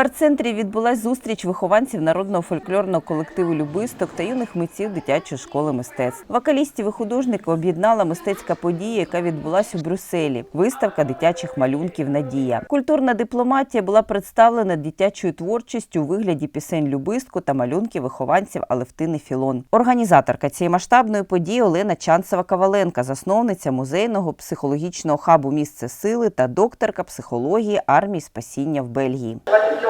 арт-центрі відбулась зустріч вихованців народного фольклорного колективу Любисток та юних митців дитячої школи мистецтв. Вокалістів і художників об'єднала мистецька подія, яка відбулась у Брюсселі. Виставка дитячих малюнків Надія. Культурна дипломатія була представлена дитячою творчістю у вигляді пісень Любистку та малюнків вихованців Алевтини Філон. Організаторка цієї масштабної події Олена Чанцева Коваленка, засновниця музейного психологічного хабу Місце сили та докторка психології армії спасіння в Бельгії.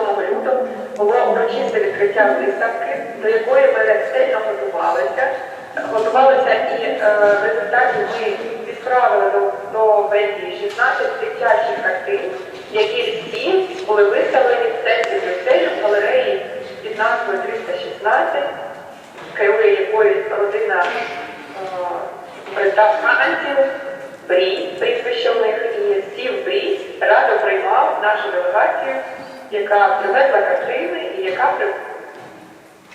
27 лютого було урочисте відкриття виставки, до якої ми ретельно готувалися. Готувалися і е, в результаті ми відправили до, до Бельгії 16 дитячих картин, які всі були виставлені в центрі Брюсселю в галереї під назвою 316, керує якою родина е, Франців, Брі, прізвище в них, і Стів Брі радо приймав нашу делегацію, яка привезла картини і яка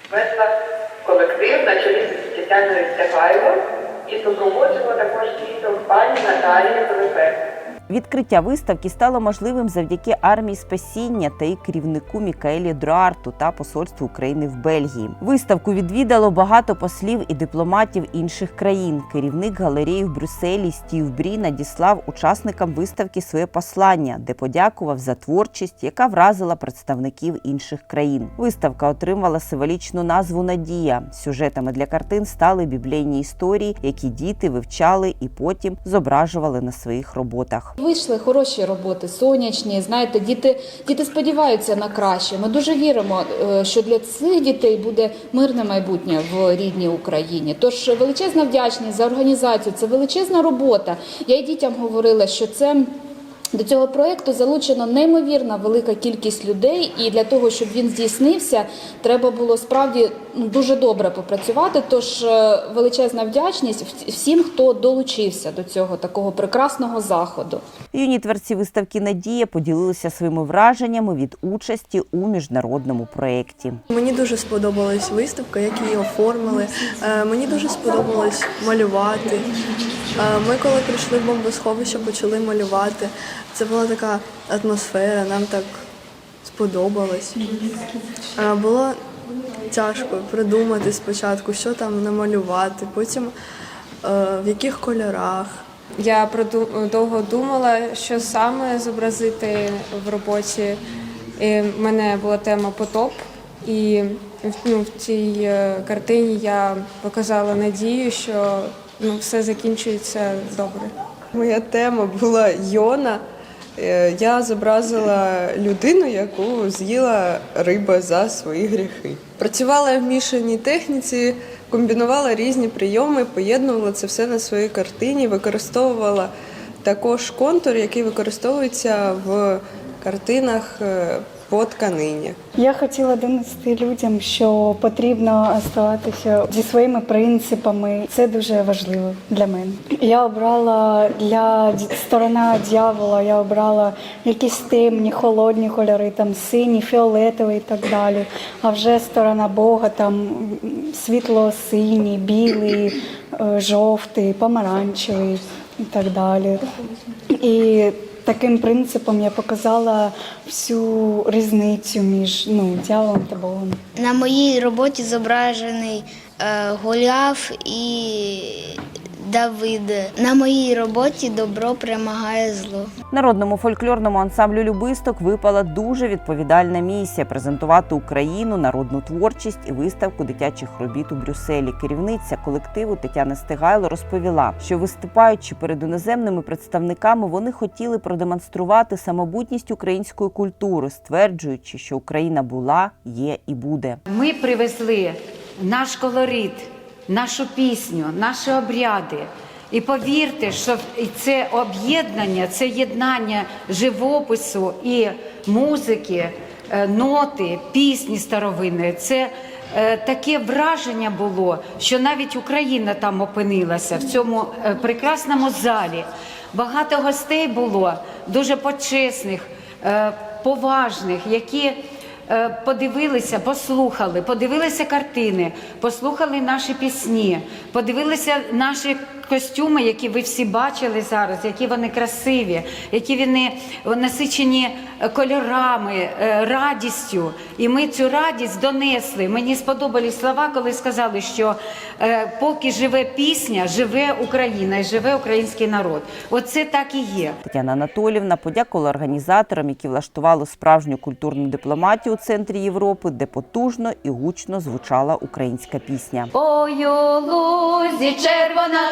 привезла колектив на чолі з Тетяною Степаєвою і супроводжувала також діток пані Наталії Пилипенко. Відкриття виставки стало можливим завдяки армії спасіння та її керівнику Мікаелі Друарту та посольству України в Бельгії. Виставку відвідало багато послів і дипломатів інших країн. Керівник галереї в Брюсселі Стів Брі надіслав учасникам виставки своє послання, де подякував за творчість, яка вразила представників інших країн. Виставка отримала символічну назву Надія. Сюжетами для картин стали біблійні історії, які діти вивчали і потім зображували на своїх роботах. Вийшли хороші роботи, сонячні. Знаєте, діти, діти сподіваються на краще. Ми дуже віримо, е, що для цих дітей буде мирне майбутнє в рідній Україні. Тож величезна вдячність за організацію. Це величезна робота. Я й дітям говорила, що це. До цього проекту залучено неймовірна велика кількість людей, і для того, щоб він здійснився, треба було справді ну, дуже добре попрацювати. Тож е, величезна вдячність всім, хто долучився до цього такого прекрасного заходу. Юні творці виставки Надія поділилися своїми враженнями від участі у міжнародному проєкті. Мені дуже сподобалась виставка, як її оформили. Е, Мені дуже сподобалось малювати. Е, Ми, коли прийшли в бомбосховище, почали малювати. Це була така атмосфера, нам так сподобалось. Було тяжко придумати спочатку, що там намалювати, потім е, в яких кольорах. Я довго думала, що саме зобразити в роботі. І в мене була тема потоп, і ну, в цій е, картині я показала надію, що ну, все закінчується добре. Моя тема була Йона. Е, Я зобразила людину, яку з'їла риба за свої гріхи. Працювала в мішаній техніці, комбінувала різні прийоми, поєднувала це все на своїй картині, використовувала також контур, який використовується в картинах е, по тканині. Я хотіла донести людям, що потрібно оставатися зі своїми принципами. Це дуже важливо для мене. Я обрала для сторона дьявола, я обрала якісь темні, холодні кольори, там сині, фіолетовий і так далі. А вже сторона Бога, там світло-синій, білий, е, жовтий, помаранчевий і так далі. І таким принципом я показала всю різницю між ну, дьяволом та Богом. На моїй роботі зображений е, Голіаф і Давид. На моїй роботі добро перемагає зло. Народному фольклорному ансамблю Любисток випала дуже відповідальна місія презентувати Україну, народну творчість і виставку дитячих робіт у Брюсселі. Керівниця колективу Тетяна Стигайло розповіла, що виступаючи перед іноземними представниками, вони хотіли продемонструвати самобутність української культури, стверджуючи, що Україна була, є і буде. Ми привезли наш колорит, нашу пісню, наші обряди. І повірте, що це об'єднання, це єднання живопису і музики, е, ноти, пісні старовинної. Це е, таке враження було, що навіть Україна там опинилася в цьому е, прекрасному залі. Багато гостей було дуже почесних, поважних, які подивилися, послухали, подивилися картини, послухали наші пісні, подивилися наші костюми, які ви всі бачили зараз, які вони красиві, які вони насичені е, кольорами, е, радістю. І ми цю радість донесли. Мені сподобались слова, коли сказали, що е, поки живе пісня, живе Україна і живе український народ. Оце так і є. Тетяна Анатолівна подякувала організаторам, які влаштували справжню культурну дипломатію у центрі Європи, де потужно і гучно звучала українська пісня. Ой, у лузі червона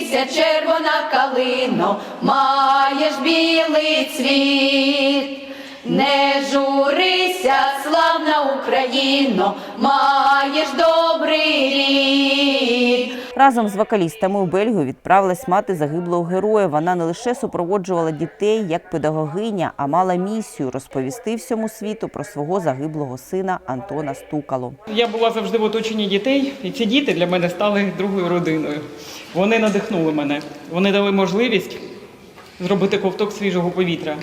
хилися, червона калино, маєш білий цвіт. Не журися, славна Україно, маєш добрий рід. Разом з вокалістами у Бельгію відправилась мати загиблого героя. Вона не лише супроводжувала дітей як педагогиня, а мала місію розповісти всьому світу про свого загиблого сина Антона Стукало. Я була завжди в оточенні дітей, і ці діти для мене стали другою родиною. Вони надихнули мене. Вони дали можливість зробити ковток свіжого повітря.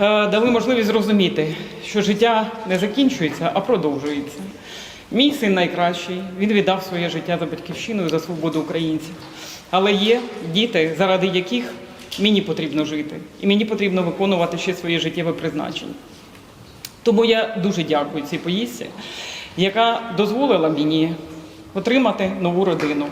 Е, Дали можливість зрозуміти, що життя не закінчується, а продовжується. Мій син найкращий, він віддав своє життя за батьківщину і за свободу українців. Але є діти, заради яких мені потрібно жити, і мені потрібно виконувати ще своє життєве призначення. Тому я дуже дякую цій поїздці, яка дозволила мені отримати нову родину.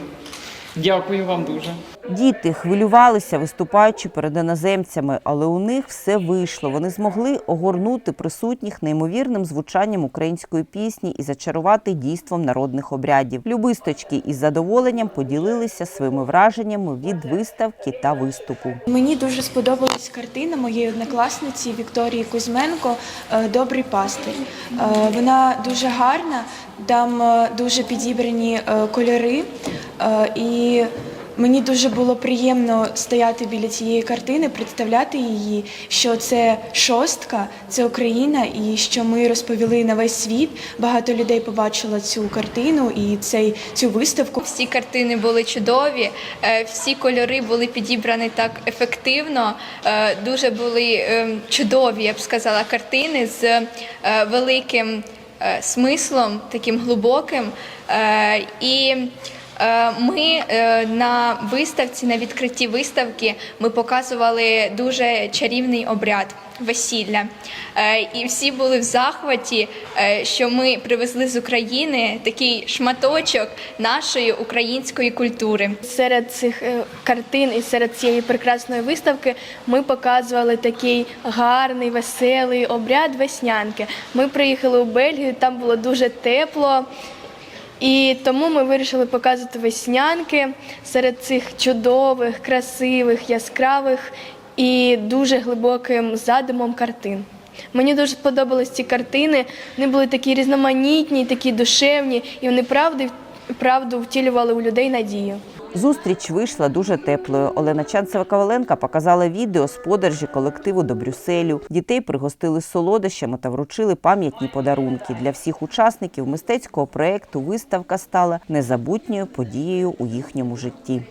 Дякую вам дуже. Діти хвилювалися, виступаючи перед іноземцями, але у них все вийшло. Вони змогли огорнути присутніх неймовірним звучанням української пісні і зачарувати дійством народних обрядів. Любисточки із задоволенням поділилися своїми враженнями від виставки та виступу. Мені дуже сподобалась картина моєї однокласниці Вікторії Кузьменко е, Добрий пастир. Е, Вона дуже гарна, там е, дуже підібрані кольори, і мені дуже було приємно стояти біля цієї картини, представляти її, що це шостка, це Україна, і що ми розповіли на весь світ. Багато людей побачило цю картину і цей цю виставку. Всі картини були чудові, е, всі кольори були підібрані так ефективно. е, Дуже були е, чудові, я б сказала, картини з великим смислом, таким глибоким. І ми е, на виставці, на відкритті виставки, ми показували дуже чарівний обряд весілля. Е, І всі були в захваті, е, що ми привезли з України такий шматочок нашої української культури. Серед цих е, картин і серед цієї прекрасної виставки ми показували такий гарний, веселий обряд веснянки. Ми приїхали у Бельгію, там було дуже тепло. І тому ми вирішили показувати веснянки серед цих чудових, красивих, яскравих і дуже глибоким задумом картин. Мені дуже сподобались ці картини. Вони були такі різноманітні, такі душевні, і вони правди, правду втілювали у людей надію. Зустріч вийшла дуже теплою. Олена Чанцева Коваленка показала відео з подорожі колективу до Брюсселю. Дітей пригостили солодощами та вручили пам'ятні подарунки. Для всіх учасників мистецького проєкту виставка стала незабутньою подією у їхньому житті.